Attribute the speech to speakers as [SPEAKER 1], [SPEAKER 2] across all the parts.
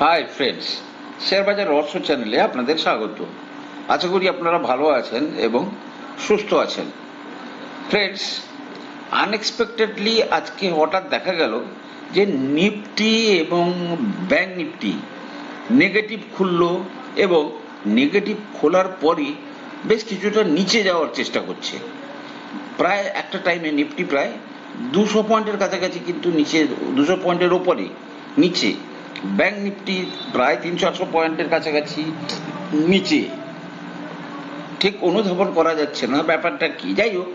[SPEAKER 1] Hi friends share বাজার রহস্য চ্যানেলে আপনাদের স্বাগত। আশা করি আপনারা ভালো আছেন এবং সুস্থ আছেন। ফ্রেন্ডস আনএক্সপেক্টেডলি আজকে হঠাৎ দেখা গেল যে নিফটি এবং ব্যাংক নিফটি নেগেটিভ খুললো এবং নেগেটিভ খোলার পরই বেশ কিছুটা নিচে যাওয়ার চেষ্টা করছে। প্রায় একটা টাইমে নিফটি প্রায় দুশো পয়েন্টের কাছাকাছি কিন্তু নিচে, দুশো পয়েন্টের ওপরে নিচে ব্যাংক নিফটি প্রায় তিন চারশো পয়েন্টের কাছাকাছি, নিচে। ঠিক অনুধাবন করা যাচ্ছে না, ব্যাপারটা কি? যাই হোক,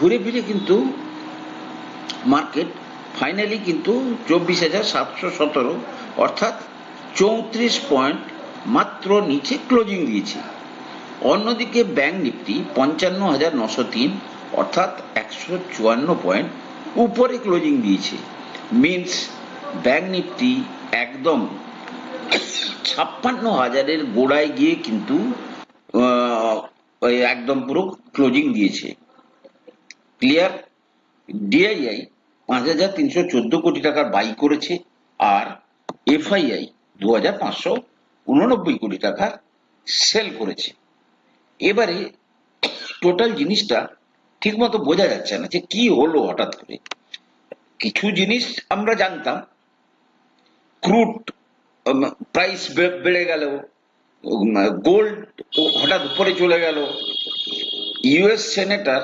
[SPEAKER 1] ঘুরে ফিরে কিন্তু মার্কেট ফাইনালি কিন্তু চব্বিশ হাজার সাতশো সতেরো, অর্থাৎ চৌত্রিশ পয়েন্ট মাত্র নিচে ক্লোজিং দিয়েছে। অন্যদিকে ব্যাংক নিফটি পঞ্চান্ন হাজার নশো তিন, অর্থাৎ একশো চুয়ান্ন পয়েন্ট উপরে ক্লোজিং দিয়েছে। মিনস, ব্যাংক নিফটি একদম ছাপ্পান্ন হাজারের গোড়ায় গিয়ে কিন্তু একদম পুরো ক্লোজিং দিয়েছে। ক্লিয়ার ডিআইআই পাঁচ হাজার তিনশো চোদ্দ কোটি টাকার বাই করেছে আর এফআইআই দু হাজার পাঁচশো উননব্বই কোটি টাকার সেল করেছে। এবারে টোটাল জিনিসটা ঠিকমতো বোঝা যাচ্ছে না যে কি হলো হঠাৎ করে। কিছু জিনিস আমরা জানতাম ক্রুড প্রাইস বেড়ে গেল গোল্ড হঠাৎ উপরে চলে গেল। ইউএস সেনেটার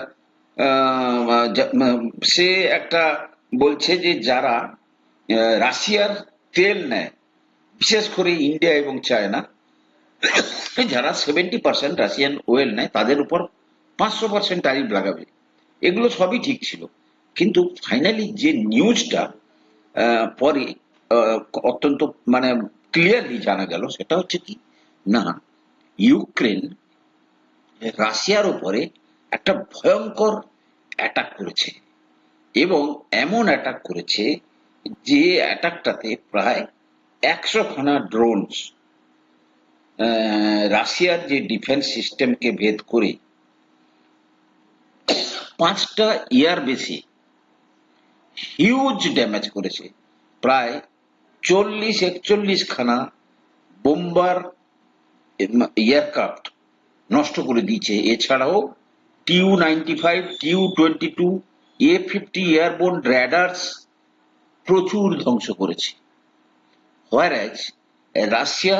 [SPEAKER 1] সে একটা বলছে যে যারা রাশিয়ার তেল নেয়, বিশেষ করে ইন্ডিয়া এবং চায়না, যারা সেভেন্টি পার্সেন্ট রাশিয়ান ওয়েল নেয়, তাদের উপর পাঁচশো পার্সেন্ট ট্যারিফ লাগাবে। এগুলো সবই ঠিক ছিল। কিন্তু ফাইনালি যে নিউজটা পরে অত্যন্ত মানে ক্লিয়ারলি জানা গেল, সেটা হচ্ছে কি? না, ইউক্রেন রাশিয়ার উপরে একটা ভয়ঙ্কর অ্যাটাক করেছে এবং এমন অ্যাটাক করেছে যে অ্যাটাকটাতে প্রায় একশো খানা ড্রোনস রাশিয়ার যে ডিফেন্স সিস্টেমকে ভেদ করে পাঁচটা ইয়ার বেশি হিউজ ড্যামেজ করেছে, প্রায় চল্লিশ, একচল্লিশ খানা বোম্বার এয়ারক্রাফট নষ্ট করে দিয়েছে। এছাড়াও T U ninety five, T U twenty two A fifty airborne radars প্রচুর ধ্বংস করেছে। হোয়ারাজ রাশিয়া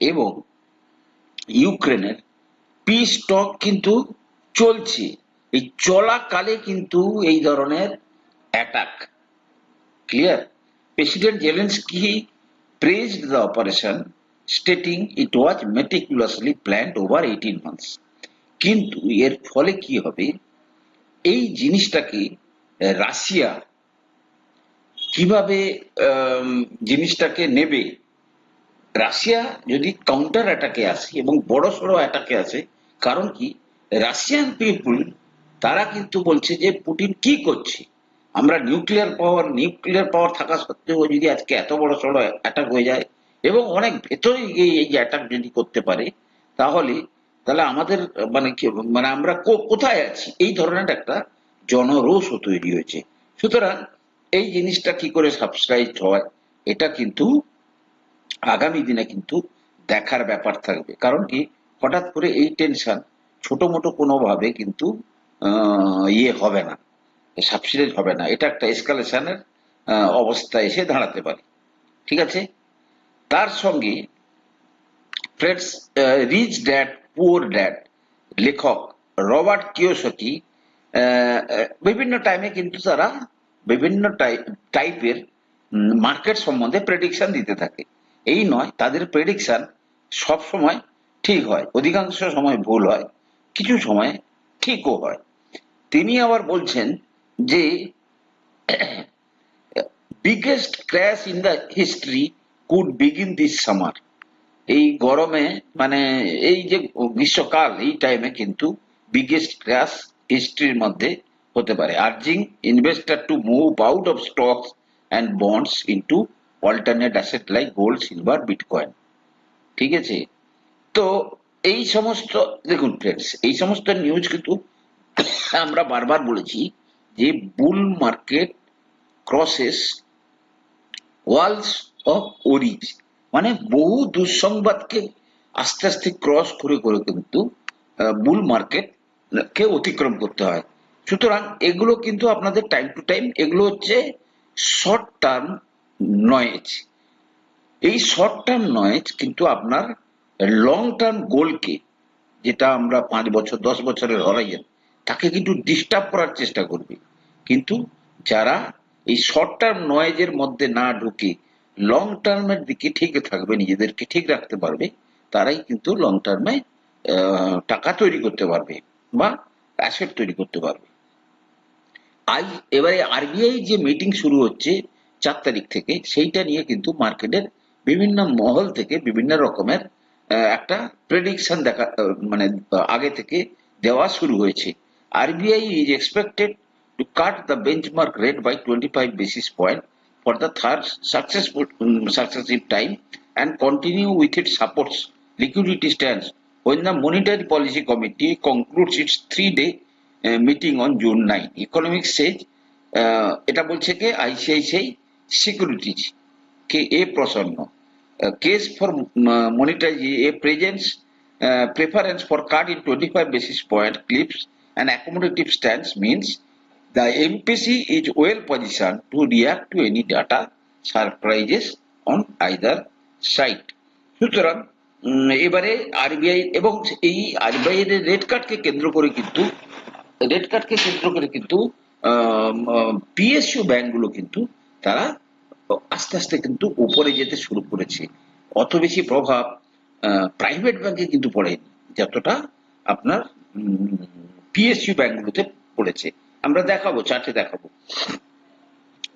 [SPEAKER 1] এবং ইউক্রেনের পিস টক কিন্তু চলছে। এই চলাকালে কিন্তু এই ধরনের attack clear president Zelensky praised the operation, stating it was meticulously planned over 18 months. কিন্তু এর ফলে কি হবে? এই জিনিসটাকে রাশিয়া কীভাবে জিনিসটাকে নেবে? রাশিয়া যদি কাউন্টার অ্যাটাকে আসে এবং বড় সড়ো অ্যাটাকে আসে, কারণ কি? রাশিয়ান পিপুল তারা কিন্তু বলছে যে পুটিন কি করছে? আমরা নিউক্লিয়ার পাওয়ার নিউক্লিয়ার পাওয়ার থাকা সত্ত্বেও যদি আজকে এত বড় সড়ো অ্যাটাক হয়ে যায়, এবং অনেক ভেতরে গিয়ে এই অ্যাটাক যদি করতে পারে, তাহলে তাহলে আমাদের মানে কি মানে আমরা কোথায় আছি? এই ধরনের একটা জনরোষও তৈরি হয়েছে। সুতরাং এই জিনিসটা কি করে সাবস্ক্রাইব হয়, এটা কিন্তু আগামী দিনে কিন্তু দেখার ব্যাপার থাকবে। কারণ কি, হঠাৎ করে এই টেনশন ছোট মোটো কোনোভাবে কিন্তু ইয়ে হবে না। সাবসিডাইজ হবে না। এটা একটা এসকালেশনের অবস্থা এসে দাঁড়াতে পারে। ঠিক আছে? তার সঙ্গে friends rich dad, poor dad, লেখক রবার্ট কিওসকি বিভিন্ন টাইমে কিন্তু তারা বিভিন্ন টাইপের মার্কেট সম্বন্ধে প্রেডিকশন দিতে থাকে। এই নয়, তাদের প্রেডিকশন সব সময় ঠিক হয়। অধিকাংশ সময় ভুল হয়, কিছু সময় ঠিকও হয়। তিনি আবার বলছেন যে biggest crash in the history could begin this summer এই গরমে মানে এই যে গ্রীষ্মকাল, এই টাইমে কিন্তু বিগেস্ট ক্র্যাশ হিস্ট্রির মধ্যে হতে পারে। Urging investor to move out of stocks and bonds into alternate asset like gold silver bitcoin ঠিক আছে? তো এই সমস্ত, দেখুন ফ্রেন্ডস এই সমস্ত নিউজ কিন্তু আমরা বারবার বলেছি যে bull market crosses walls of worries মানে বহু দুঃসংবাদকে আস্তে আস্তে ক্রস করে করে কিন্তু বুল মার্কেট কে অতিক্রম করতে হয়। সুতরাং এগুলো কিন্তু আপনাদের টাইম টু টাইম এগুলো হচ্ছে শর্ট টার্ম নয়েজ এই শর্ট টার্ম নয়েজ কিন্তু আপনার লং টার্ম গোলকে যেটা আমরা পাঁচ বছর, দশ বছরের হরাইয়েন তাকে কিন্তু ডিস্টার্ব করার চেষ্টা করবে। কিন্তু যারা এই শর্ট টার্ম নয়েজের মধ্যে না ঢুকে লং টার্মের দিকে ঠিক থাকবে, নিজেদেরকে ঠিক রাখতে পারবে, তারাই কিন্তু লং টার্মে টাকা তৈরি করতে পারবে বা অ্যাসেট তৈরি করতে পারবে। আই, এবারে আরবিআই যে মিটিং শুরু হচ্ছে চার তারিখ থেকে, সেইটা নিয়ে কিন্তু মার্কেটের বিভিন্ন মহল থেকে বিভিন্ন রকমের একটা প্রেডিকশন দেখা মানে আগে থেকে দেওয়া শুরু হয়েছে। RBI is expected to cut the benchmark rate by twenty five basis point for the third successful um, successive time and continue with its supports liquidity stance when the monetary policy committee concludes its three day uh, meeting on june 9 Economic says uh, এটা বলছে কে ICICI securities K A Prasanna case for monetary a presents uh, preference for cut in 25 basis point clips and accommodative stance means the MPC is well positioned to react to any data surprises on either side. সুতরাং এবারে RBI এবং এই RBI এর red কার্ডকে কেন্দ্র করে কিন্তু red কার্ডকে কেন্দ্র করে কিন্তু পিএসইউ ব্যাংকগুলো কিন্তু তারা আস্তে আস্তে কিন্তু উপরে যেতে শুরু করেছে অত বেশি প্রভাব প্রাইভেট ব্যাংকে কিন্তু পড়েনি, যতটা আপনার পিএসইউ ব্যাংকগুলোতে পড়েছে। আমরা দেখাবো, চার্টে দেখাবো।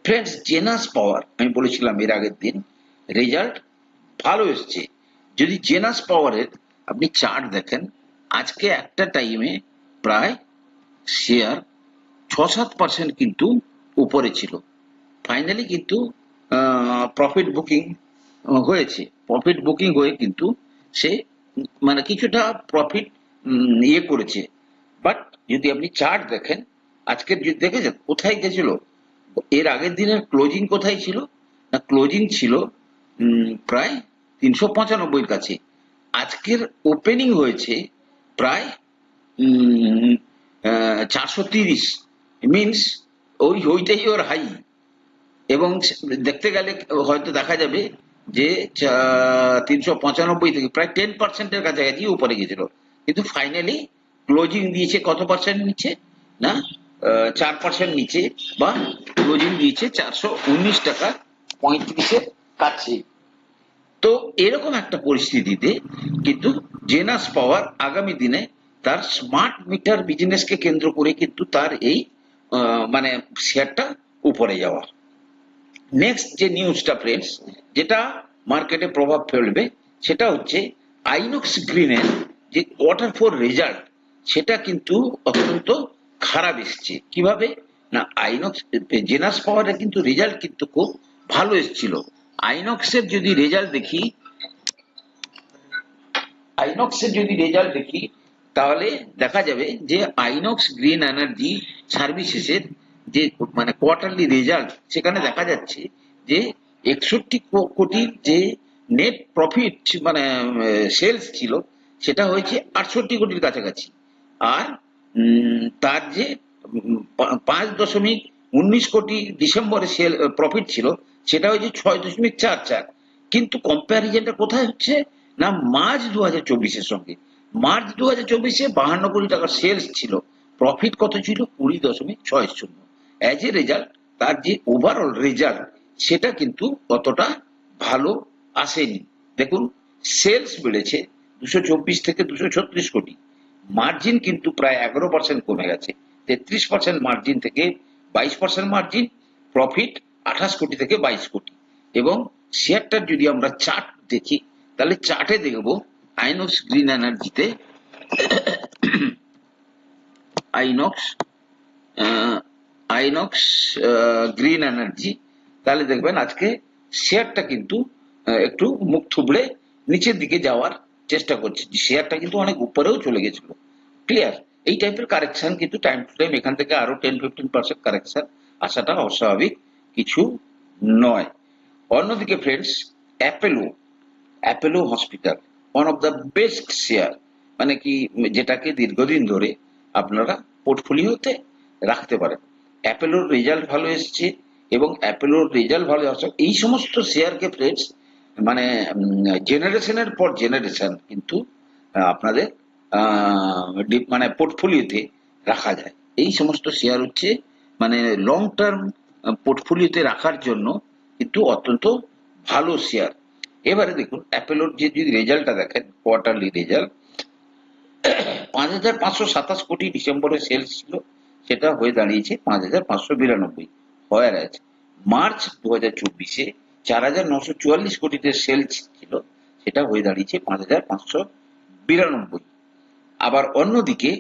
[SPEAKER 1] ফ্রেন্ডস জেনাস পাওয়ার আমি বলেছিলাম এর আগের দিন রেজাল্ট ভালো এসছে। যদি জেনাস পাওয়ারের আপনি চার্ট দেখেন, আজকে একটা টাইমে প্রায় শেয়ার ছ সাত পার্সেন্ট কিন্তু উপরে ছিল। ফাইনালি কিন্তু প্রফিট বুকিং হয়েছে। প্রফিট বুকিং হয়ে কিন্তু সে মানে কিছুটা প্রফিট ইয়ে করেছে। বাট যদি আপনি চার্ট দেখেন, আজকের যদি দেখেছেন, কোথায় গেছিল? এর আগের দিনের ক্লোজিং কোথায় ছিল? না ক্লোজিং ছিল প্রায় তিনশো পঁচানব্বইয়ের কাছে। আজকের ওপেনিং হয়েছে প্রায় চারশো তিরিশ। মিনস ওই, ওইটাই ওর হাই এবং দেখতে গেলে হয়তো দেখা যাবে যে তিনশো পঁচানব্বই থেকে প্রায় টেন পার্সেন্টের কাছাকাছি উপরে গেছিল। কিন্তু ফাইনালি ক্লোজিং দিয়েছে কত পার্সেন্ট নিচে? না চার পার্সেন্ট নিচে বা ক্লোজিং দিয়েছে চারশো উনিশ টাকা পঁয়ত্রিশের কাছে। তো এরকম একটা পরিস্থিতিতে কিন্তু জেনাস পাওয়ার আগামী দিনে তার স্মার্ট মিটার বিজনেসকে কেন্দ্র করে কিন্তু তার এই মানে শেয়ারটা উপরে যাওয়া। নেক্সট যে নিউজটা ফ্রেন্ডস যেটা মার্কেটে প্রভাব ফেলবে, সেটা হচ্ছে আইনক্স গ্রিনের যে কোয়ার্টার ফোর রেজাল্ট সেটা কিন্তু অত্যন্ত খারাপ এসছে। কীভাবে? না, আইনক্স, জেনাস পাওয়ারের কিন্তু রেজাল্ট কিন্তু খুব ভালো এসেছিল। আইনক্সের যদি রেজাল্ট দেখি, আইনক্সের যদি রেজাল্ট দেখি, তাহলে দেখা যাবে যে আইনক্স গ্রিন এনার্জি সার্ভিসেসের যে মানে কোয়ার্টারলি রেজাল্ট সেখানে দেখা যাচ্ছে যে একষট্টি কোটির যে নেট প্রফিট মানে সেলস ছিল, সেটা হয়েছে আটষট্টি কোটির কাছাকাছি। আর তার যে পাঁচ দশমিক উনিশ কোটি ডিসেম্বরে সেল প্রফিট ছিল, সেটা হয়েছে ছয় দশমিক চার চার। কিন্তু কম্প্যারিজনটা কোথায় হচ্ছে? না, মার্চ দু হাজার চব্বিশের সঙ্গে। মার্চ দু হাজার চব্বিশে বাহান্ন কোটি টাকার সেলস ছিল। প্রফিট কত ছিল? কুড়ি দশমিক ছয় শূন্য। অ্যাজ এ রেজাল্ট তার যে ওভারঅল রেজাল্ট সেটা কিন্তু অতটা ভালো আসেনি। দেখুন সেলস বেড়েছে দুশো চব্বিশ থেকে দুশো ছত্রিশ কোটি। মার্জিন কিন্তু প্রায় এগারো পার্সেন্ট কমে গেছে। তেত্রিশ পার্সেন্ট মার্জিন থেকে বাইশ পার্সেন্ট মার্জিন প্রফিট আঠাশ কোটি থেকে বাইশ কোটি। এবং শেয়ারটার যদি আমরা চার্ট দেখি, তাহলে চার্টে দেখব আইনক্স গ্রিন এনার্জিতে আইনক্স আইনক্স গ্রিন এনার্জি তাহলে দেখবেন আজকে শেয়ারটা কিন্তু একটু মুখ থুবড়ে নিচের দিকে যাওয়ার চেষ্টা করছে শেয়ারটা কিন্তু অনেক উপরেও চলে গেছিল। ক্লিয়ার এই টাইপের কারেকশন কিন্তু টাইম টু টাইম এখান থেকে আরও টেন ফিফটিন পার্সেন্ট কারেকশন আসাটা অস্বাভাবিক কিছু নয়। অন্যদিকে friends Apollo Apollo hospital one of the best share মানে কি, যেটাকে দীর্ঘদিন ধরে আপনারা পোর্টফোলিওতে রাখতে পারেন। অ্যাপেলোর রেজাল্ট ভালো এসেছে এবং অ্যাপেলোর রেজাল্ট ভালো আসছে এই সমস্ত শেয়ারকে ফ্রেন্ডস মানে জেনারেশনের পর জেনারেশন কিন্তু আপনাদের মানে পোর্টফোলিওতে রাখা যায়। এই সমস্ত শেয়ার হচ্ছে মানে লং টার্ম পোর্টফোলিওতে রাখার জন্য কিন্তু অত্যন্ত ভালো শেয়ার এবারে দেখুন অ্যাপেলোর যে, যদি রেজাল্টটা দেখেন কোয়ার্টারলি রেজাল্ট পাঁচ হাজার পাঁচশো সাতাশ কোটি ডিসেম্বরে সেলস ছিল, সেটা হয়ে দাঁড়িয়েছে পাঁচ হাজার পাঁচশো বিরানব্বই হয়ার আছে মার্চ দু হাজার চব্বিশে চার হাজার নশো চুয়াল্লিশ কোটিতে সেলস ছিল, সেটা হয়ে দাঁড়িয়েছে পাঁচ হাজার পাঁচশো বিরানব্বই। আবার অন্যদিকে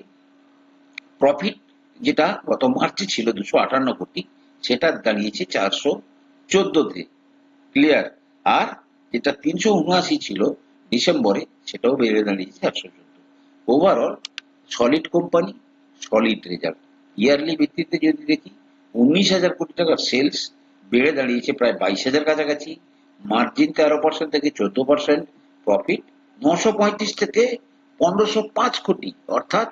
[SPEAKER 1] প্রফিট যেটা গত মার্চে ছিল দুশো আটান্ন কোটি, সেটা দাঁড়িয়েছে চারশো চোদ্দতে। ক্লিয়ার আর যেটা তিনশো উনআশি ছিল ডিসেম্বরে, সেটাও বেড়ে দাঁড়িয়েছে চারশো চোদ্দ। Overall solid company solid result yearly ভিত্তিতে যদি দেখি, উনিশ হাজার কোটি টাকার সেলস বেড়ে দাঁড়িয়েছে প্রায় বাইশ হাজার কাছাকাছি। মার্জিন তেরো পার্সেন্ট থেকে চোদ্দ পার্সেন্ট প্রফিট নশো পঁয়ত্রিশ থেকে পনেরোশো পাঁচ কোটি, অর্থাৎ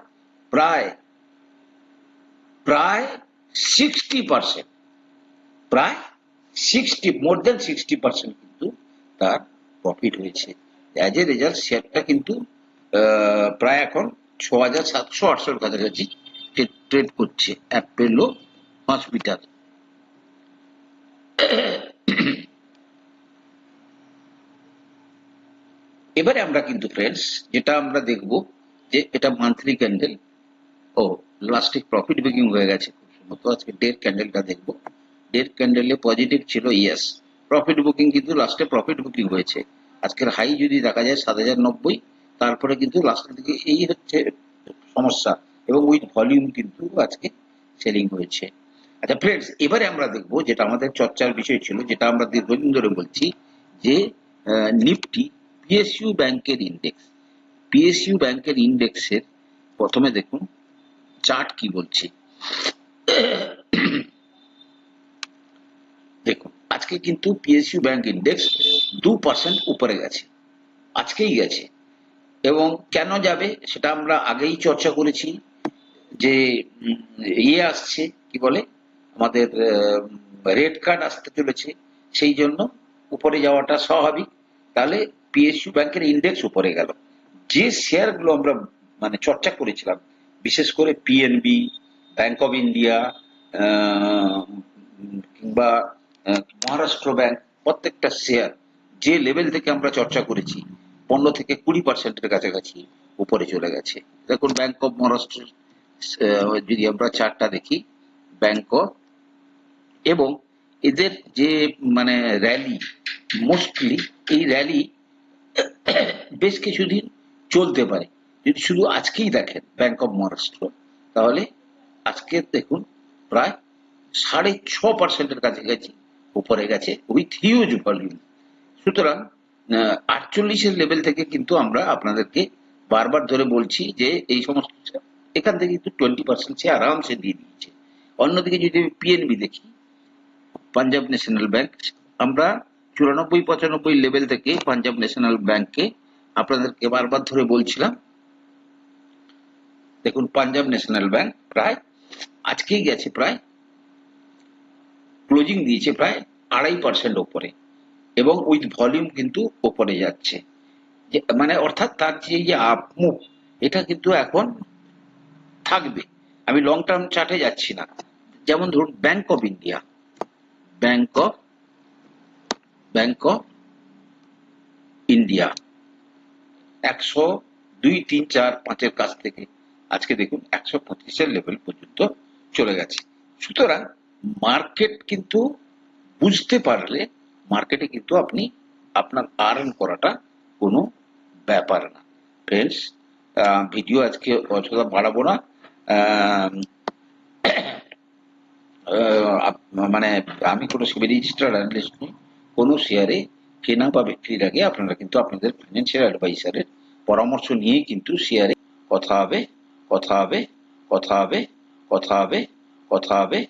[SPEAKER 1] প্রায় প্রায় সিক্সটি পার্সেন্ট প্রায় sixty more than sixty percent কিন্তু তার প্রফিট হয়েছে। অ্যাজ এ রেজাল্ট শেয়ারটা কিন্তু প্রায় এখন ছ হাজার সাতশো আটশোর কাছাকাছি ট্রেড করছে। অ্যাপেলো হসপিটাল এবারে আমরা কিন্তু ফ্রেন্ডস যেটা আমরা দেখব যে এটা মান্থলি ক্যান্ডেল ও লাস্টে প্রফিট বুকিং হয়ে গেছে। খুব আজকে ডের ক্যান্ডেলটা দেখব। ডের ক্যান্ডেলে পজিটিভ ছিল ইয়েস প্রফিট বুকিং কিন্তু লাস্টে প্রফিট বুকিং হয়েছে। আজকের হাই যদি দেখা যায় সাত হাজার নব্বই, তারপরে কিন্তু লাস্টের দিকে এই হচ্ছে সমস্যা এবং উইথ ভলিউম কিন্তু আজকে সেলিং হয়েছে। আচ্ছা ফ্রেন্ডস এবারে আমরা দেখব যেটা আমাদের চর্চার বিষয় ছিল, যেটা আমরা দীর্ঘদিন ধরে বলছি যে নিফটি পিএসইউ ব্যাংকের ইন্ডেক্স পিএসইউ ব্যাংকের ইন্ডেক্সের প্রথমে দেখুন চার্ট কি বলছে। দেখুন, আজকে কিন্তু পিএসইউ ব্যাংক ইন্ডেক্স দু পার্সেন্ট উপরে গেছে, আজকেই গেছে। এবং কেন যাবে সেটা আমরা আগেই চর্চা করেছি, যে ইয়ে আসছে, কি বলে, আমাদের রেড কার্ড আসতে চলেছে, সেই জন্য উপরে যাওয়াটা স্বাভাবিক। তাহলে পিএসইউ ব্যাংকের ইন্ডেক্স উপরে গেল। যে শেয়ারগুলো আমরা মানে চর্চা করেছিলাম, বিশেষ করে পিএনবি ব্যাংক অফ ইন্ডিয়া কিংবা মহারাষ্ট্র ব্যাংক প্রত্যেকটা শেয়ার যে লেভেল থেকে আমরা চর্চা করেছি, পনেরো থেকে কুড়ি পার্সেন্টের কাছাকাছি উপরে চলে গেছে। দেখুন ব্যাংক অফ মহারাষ্ট্র যদি আমরা চারটা দেখি ব্যাংক এবং এদের যে মানে র্যালি মোস্টলি এই র্যালি বেশ কিছুদিন চলতে পারে। যদি শুধু আজকেই দেখেন ব্যাংক অফ মহারাষ্ট্র তাহলে আজকে দেখুন প্রায় সাড়ে ছ পার্সেন্টের কাছাকাছি উপরে গেছে উইথ হিউজ ভলিউম সুতরাং আটচল্লিশের লেভেল থেকে কিন্তু আমরা আপনাদেরকে বারবার ধরে বলছি যে এই সমস্ত এখান থেকে কিন্তু টোয়েন্টি পার্সেন্ট সে আরামসে দিয়ে দিয়েছে। অন্যদিকে যদি আমি পিএনবি দেখি পাঞ্জাব ন্যাশনাল ব্যাংক আমরা চুরানব্বই পঁচানব্বই লেভেল থেকে পাঞ্জাব ন্যাশনাল ব্যাংককে আপনাদেরকে বারবার ধরে বলছিলাম, দেখুন, পাঞ্জাব ন্যাশনাল ব্যাংক প্রায় আজকেই গেছে প্রায়, ক্লোজিং দিয়েছে প্রায় আড়াই পার্সেন্ট ওপরে, এবং উইথ ভলিউম কিন্তু ওপরে যাচ্ছে। মানে অর্থাৎ তার যে যে আপমুভ এটা কিন্তু এখন থাকবে। আমি লং টার্ম চার্টে যাচ্ছি না। যেমন ধরুন bank of India bank of bank of India একশো দুই, তিন, চার, পাঁচের কাছ থেকে। আজকে দেখুন, একশো পঁচিশের লেভেল পর্যন্ত চলে গেছে। সুতরাং মার্কেট কিন্তু বুঝতে পারলে মার্কেটে কিন্তু আপনি আপনার আর্ন করাটা কোনো ব্যাপার না। ফ্রেন্ডস ভিডিও আজকে অযথা বাড়াবো না। মানে আমি কোনো রেজিস্টার্ড অ্যানালিস্ট নই, কোনো শেয়ারে কেনা বা বিক্রির আগে আপনারা কিন্তু আপনাদের ফিনান্সিয়াল অ্যাডভাইসারের পরামর্শ নিয়ে কিন্তু শেয়ারে কথা হবে কথা হবে কথা হবে কথা হবে কথা হবে